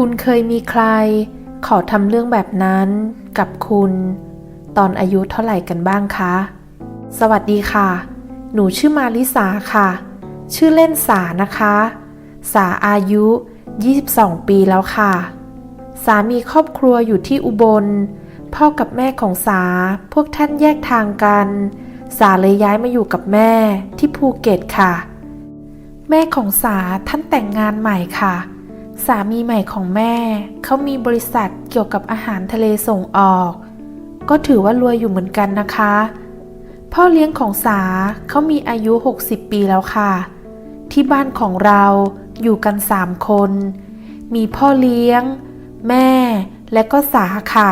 คุณเคยมีใคร ขอทำเรื่องแบบนั้นกับคุณ ตอนอายุเท่าไหร่กันบ้างคะ สวัสดีค่ะ หนูชื่อมาริสาค่ะ ชื่อเล่นสานะคะ สาอายุ 22 ปีแล้วค่ะ สามีครอบครัวอยู่ที่อุบล พ่อกับแม่ของสา พวกท่านแยกทางกัน สาเลยย้ายมาอยู่กับแม่ที่ภูเก็ตค่ะ แม่ของสาท่านแต่งงานใหม่ค่ะ สามีใหม่ของแม่ เขามีบริษัทเกี่ยวกับอาหารทะเลส่งออก ก็ถือว่ารวยอยู่เหมือนกันนะคะ พ่อเลี้ยงของสาเขามีอายุ 60 ปีแล้วค่ะ ที่บ้านของเราอยู่กันสามคน มีพ่อเลี้ยง แม่ และก็สาค่ะ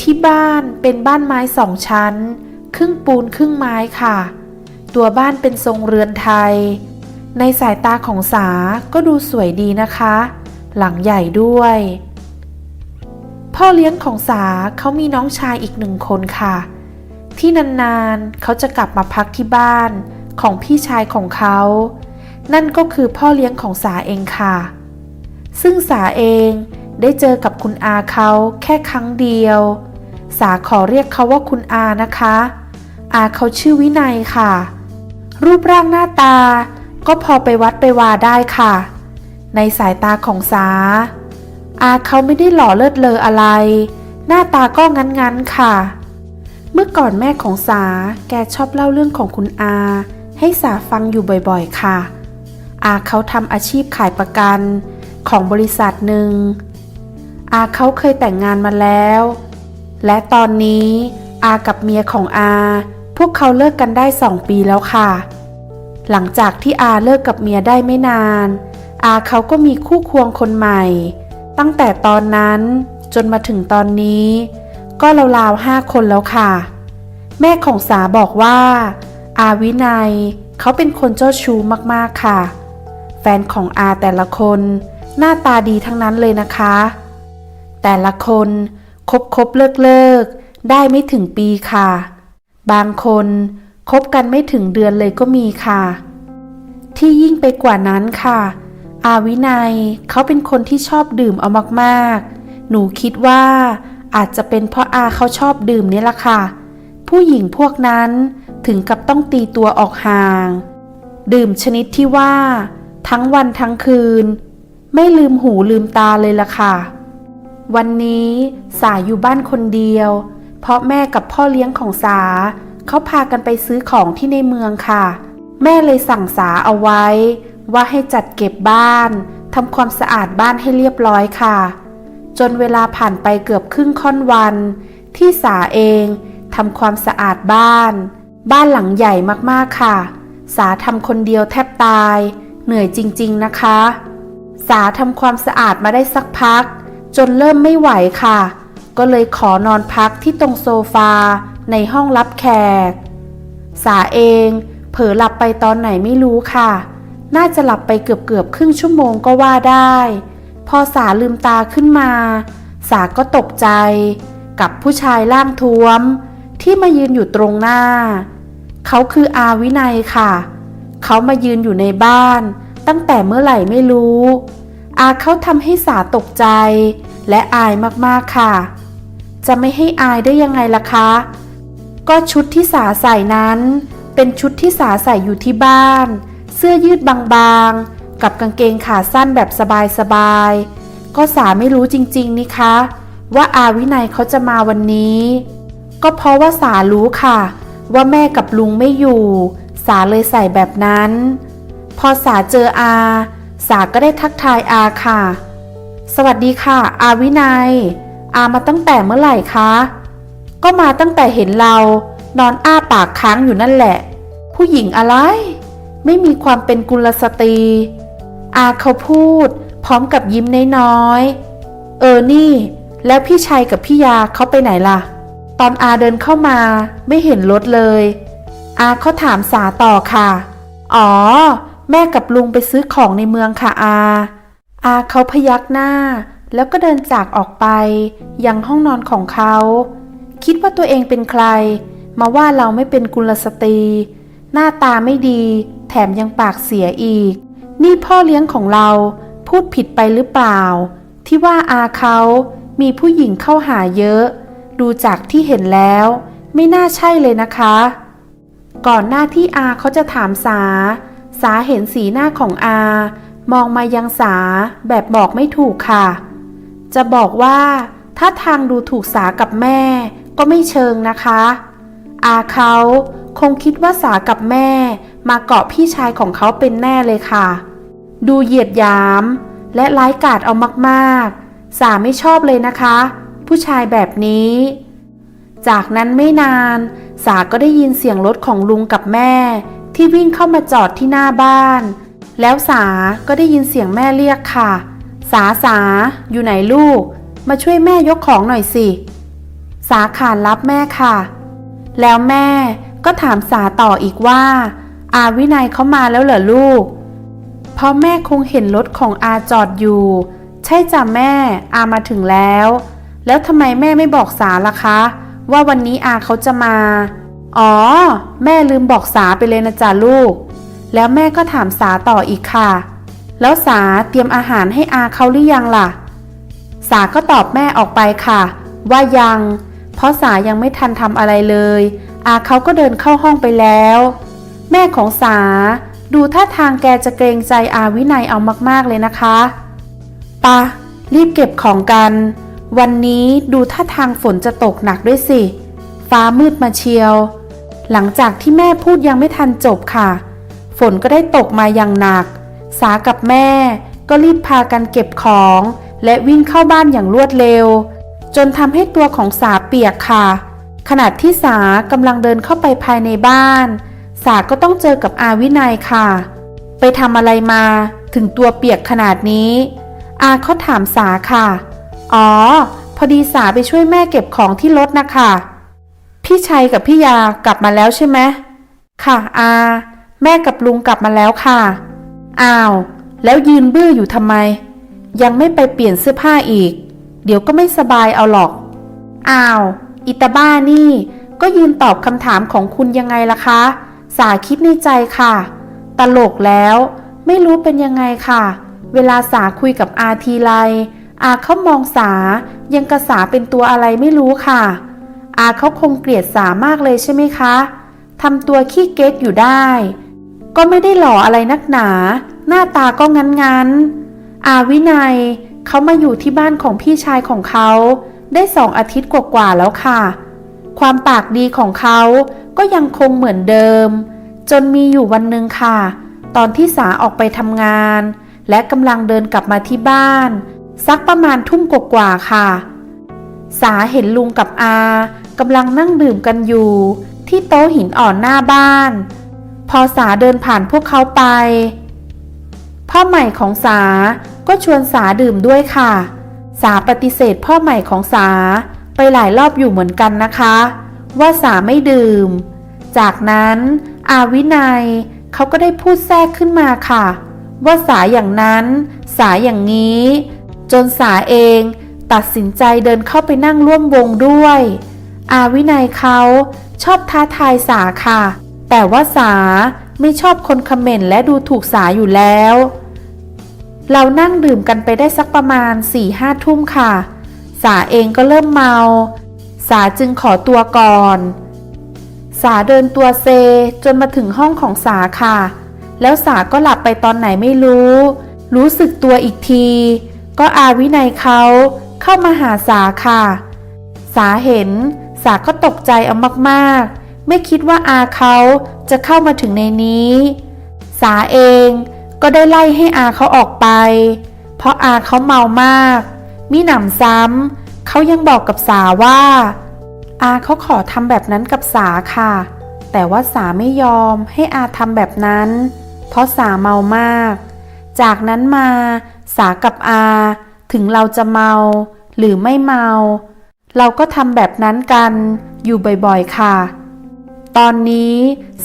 ที่บ้านเป็นบ้านไม้สองชั้น ครึ่งปูนครึ่งไม้ค่ะ ตัวบ้านเป็นทรงเรือนไทย ในสายตาของสาก็ดูสวยดีนะคะ หลังใหญ่ด้วย พ่อเลี้ยงของสาเขามีน้องชายอีกหนึ่งคนค่ะ ที่นานๆเขาจะกลับมาพักที่บ้านของพี่ชายของเขา นั่นก็คือพ่อเลี้ยงของสาเองค่ะ ซึ่งสาเองได้เจอกับคุณอาเขาแค่ครั้งเดียว สาขอเรียกเขาว่าคุณอานะคะ อาเขาชื่อวินัยค่ะ รูปร่างหน้าตา ก็พอไปวัดไปวาได้ค่ะ ในสายตาของสา อาเขาไม่ได้หล่อเลิศเลออะไร หน้าตาก็งั้นๆค่ะ เมื่อก่อนแม่ของสาแกชอบเล่าเรื่องของคุณอา ให้สาฟังอยู่บ่อยๆค่ะ อาเขาทำอาชีพขายประกันของบริษัทหนึ่ง อาเขาเคยแต่งงานมาแล้ว และตอนนี้อากับเมียของอา พวกเขาเลิกกันได้สองปีแล้วค่ะ หลังจากที่อาเลิกกับเมียได้ไม่นาน อาเขาก็มีคู่ควงคนใหม่ ตั้งแต่ตอนนั้นจนมาถึงตอนนี้ ก็ราวๆห้าคนแล้วค่ะ แม่ของสาบอกว่า อาวินัยเขาเป็นคนเจ้าชู้มากๆค่ะ แฟนของอาแต่ละคนหน้าตาดีทั้งนั้นเลยนะคะ แต่ละคนคบคบเลิกเลิกๆได้ไม่ถึงปีค่ะ บางคนคบกันไม่ถึงเดือนเลยก็มีค่ะ ที่ยิ่งไปกว่านั้นค่ะ อาวินัยเขาเป็นคนที่ชอบดื่มเอามากๆ หนูคิดว่าอาจจะเป็นเพราะอาเขาชอบดื่มนี่แหละค่ะ ผู้หญิงพวกนั้นถึงกับต้องตีตัวออกห่าง ดื่มชนิดที่ว่า ทั้งวันทั้งคืน ไม่ลืมหูลืมตาเลยละค่ะ วันนี้สาอยู่บ้านคนเดียว เพราะแม่กับพ่อเลี้ยงของสาเขาพากันไปซื้อของที่ในเมืองค่ะ แม่เลยสั่งสาเอาไว้ ว่าให้จัดเก็บบ้านทำความสะอาดบ้านให้เรียบร้อยค่ะ จนเวลาผ่านไปเกือบครึ่งค่อนวัน ที่สาเองทำความสะอาดบ้าน บ้านหลังใหญ่มากๆค่ะ สาทำคนเดียวแทบตาย เหนื่อยจริงๆนะคะ สาทำความสะอาดมาได้สักพัก จนเริ่มไม่ไหวค่ะ ก็เลยขอนอนพักที่ตรงโซฟาในห้องรับแขก สาเอง เผลอหลับไปตอนไหนไม่รู้ค่ะ น่าจะหลับไปเกือบเกือบๆครึ่งชั่วโมงก็ว่าได้ พอสาลืมตาขึ้นมา สาก็ตกใจ กับผู้ชายร่างท้วม ที่มายืนอยู่ตรงหน้า เขาคืออาวินัยค่ะ เขามายืนอยู่ในบ้าน ตั้งแต่เมื่อไหร่ไม่รู้ อาเขาทำให้สาตกใจ และอายมากๆค่ะ จะไม่ให้อายได้ยังไงล่ะคะ ก็ชุดที่สาใส่นั้น เป็นชุดที่สาใส่อยู่ที่บ้าน เสื้อยืดบางๆ กับกางเกงขาสั้นแบบสบายๆ ก็สาไม่รู้จริงๆนี่คะ ว่าอาวินัยเขาจะมาวันนี้ ก็เพราะว่าสารู้ค่ะ ว่าแม่กับลุงไม่อยู่ สาเลยใส่แบบนั้น พอสาเจออา สาก็ได้ทักทายอาค่ะ สวัสดีค่ะ อาวินัย อามาตั้งแต่เมื่อไหร่คะ ก็มาตั้งแต่เห็นเรา นอนอ้าปากค้างอยู่นั่นแหละ ผู้หญิงอะไร ไม่มีความเป็นกุลสตรี อาเขาพูด พร้อมกับยิ้มน้อยๆ เออนี่ แล้วพี่ชัยกับพี่ยาเขาไปไหนล่ะ ตอนอาเดินเข้ามาไม่เห็นรถเลย อาเขาถามสาต่อค่ะ อ๋อ แม่กับลุงไปซื้อของในเมืองค่ะอา อาเขาพยักหน้า แล้วก็เดินจากออกไป ยังห้องนอนของเขา คิดว่าตัวเองเป็นใคร มาว่าเราไม่เป็นกุลสตรี หน้าตาไม่ดี แถมยังปากเสียอีก นี่พ่อเลี้ยงของเราพูดผิดไปหรือเปล่า ที่ว่าอาเขามีผู้หญิงเข้าหาเยอะ ดูจากที่เห็นแล้ว ไม่น่าใช่เลยนะคะ ก่อนหน้าที่อาเขาจะถามสา สาเห็นสีหน้าของอา มองมายังสาแบบบอกไม่ถูกค่ะ จะบอกว่าถ้าทางดูถูกสากับแม่ก็ไม่เชิงนะคะ อาเขาคงคิดว่าสากับแม่มาเกาะพี่ชายของเขาเป็นแน่เลยค่ะ ดูเหยียดหยาม และร้ายกาจเอามากๆ สาไม่ชอบเลยนะคะ ผู้ชายแบบนี้ จากนั้นไม่นาน สาก็ได้ยินเสียงรถของลุงกับแม่ ที่วิ่งเข้ามาจอดที่หน้าบ้าน แล้วสาก็ได้ยินเสียงแม่เรียกค่ะ สาสาอยู่ไหนลูก มาช่วยแม่ยกของหน่อยสิ สาขานรับแม่ค่ะ แล้วแม่ก็ถามสาต่ออีกว่า อาวินัยเขามาแล้วเหรอลูก เพราะแม่คงเห็นรถของอาจอดอยู่ ใช่จ้ะแม่ อามาถึงแล้ว แล้วทำไมแม่ไม่บอกสาล่ะคะ ว่าวันนี้อาเขาจะมา อ๋อ แม่ลืมบอกสาไปเลยนะจ๊ะลูก แล้วแม่ก็ถามสาต่ออีกค่ะ แล้วสาเตรียมอาหารให้อาเขาหรือยังล่ะ สาก็ตอบแม่ออกไปค่ะ ว่ายัง เพราะสายังไม่ทันทำอะไรเลย อาเขาก็เดินเข้าห้องไปแล้ว แม่ของสา ดูท่าทางแกจะเกรงใจอาวินัยเอามากๆเลยนะคะปะรีบเก็บของกัน วันนี้ดูท่าทางฝนจะตกหนักด้วยสิ ฟ้ามืดมาเชียว หลังจากที่แม่พูดยังไม่ทันจบค่ะ ฝนก็ได้ตกมาอย่างหนัก สากับแม่ก็รีบพากันเก็บของ และวิ่งเข้าบ้านอย่างรวดเร็ว จนทำให้ตัวของสาเปียกค่ะ ขณะที่สากำลังเดินเข้าไปภายในบ้าน สาก็ต้องเจอกับอาวินัยค่ะ ไปทำอะไรมาถึงตัวเปียกขนาดนี้ อาเขาถามสาค่ะ อ๋อ พอดีสาไปช่วยแม่เก็บของที่รถนะคะ พี่ชัยกับพี่ยากลับมาแล้วใช่ไหมค่ะอา แม่กับลุงกลับมาแล้วค่ะ อ้าว แล้วยืนบื้ออยู่ทำไม ยังไม่ไปเปลี่ยนเสื้อผ้าอีก เดี๋ยวก็ไม่สบายเอาหรอก อ้าว อิตาบ้านี่ ก็ยืนตอบคำถามของคุณยังไงล่ะคะ สาคิดในใจค่ะ ตลกแล้ว ไม่รู้เป็นยังไงค่ะ เวลาสาคุยกับอาทีไร อาเขามองสา ยังกระสาเป็นตัวอะไรไม่รู้ค่ะ อาเขาคงเกลียดสามากเลยใช่ไหมคะทำตัวขี้เก๊กอยู่ได้ ก็ไม่ได้หล่ออะไรนักหนา หน้าตาก็งั้นๆอาวินัย เขามาอยู่ที่บ้านของพี่ชายของเขา ได้สองอาทิตย์กว่าๆแล้วค่ะ ความปากดีของเขาก็ยังคงเหมือนเดิม จนมีอยู่วันหนึ่งค่ะ ตอนที่สาออกไปทำงาน และกำลังเดินกลับมาที่บ้าน สักประมาณทุ่มกว่าๆค่ะ สาเห็นลุงกับอากำลังนั่งดื่มกันอยู่ ที่โต๊ะหินอ่อนหน้าบ้าน พอสาเดินผ่านพวกเขาไปพ่อใหม่ของสา ก็ชวนสาดื่มด้วยค่ะ สาปฏิเสธพ่อใหม่ของสาไปหลายรอบอยู่เหมือนกันนะคะ ว่าสาไม่ดื่ม จากนั้น อาวินัยเขาก็ได้พูดแทรกขึ้นมาค่ะ ว่าสาอย่างนั้น สาอย่างนี้ จนสาเองตัดสินใจเดินเข้าไปนั่งร่วมวงด้วย อาวินัยเขาชอบท้าทายสาค่ะ แต่ว่าสาไม่ชอบคนคอมเมนต์และดูถูกสาอยู่แล้ว เรานั่งดื่มกันไปได้สักประมาณ4ี่ห้าทุ่มค่ะ สาเองก็เริ่มเมา สาจึงขอตัวก่อน สาเดินตัวเซจนมาถึงห้องของสาค่ะ แล้วสาก็หลับไปตอนไหนไม่รู้ รู้สึกตัวอีกที ก็อาวินัยเขาเข้ามาหาสาค่ะ สาเห็น สาก็ตกใจเอามากๆ ไม่คิดว่าอาเขาจะเข้ามาถึงในนี้ สาเอง ก็ได้ไล่ให้อาเขาออกไป เพราะอาเขาเมามากมิหนำซ้ำเขายังบอกกับสาว่า อาเขาขอทำแบบนั้นกับสาค่ะ แต่ว่าสาไม่ยอมให้อาทำแบบนั้น เพราะสาเมามาก จากนั้นมาสากับอา ถึงเราจะเมา หรือไม่เมา เราก็ทำแบบนั้นกันอยู่บ่อยๆค่ะ ตอนนี้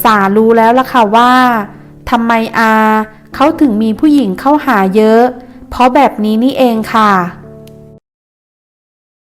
สารู้แล้วล่ะค่ะว่าทำไมอา เขาถึงมีผู้หญิงเข้าหาเยอะ เพราะแบบนี้นี่เองค่ะ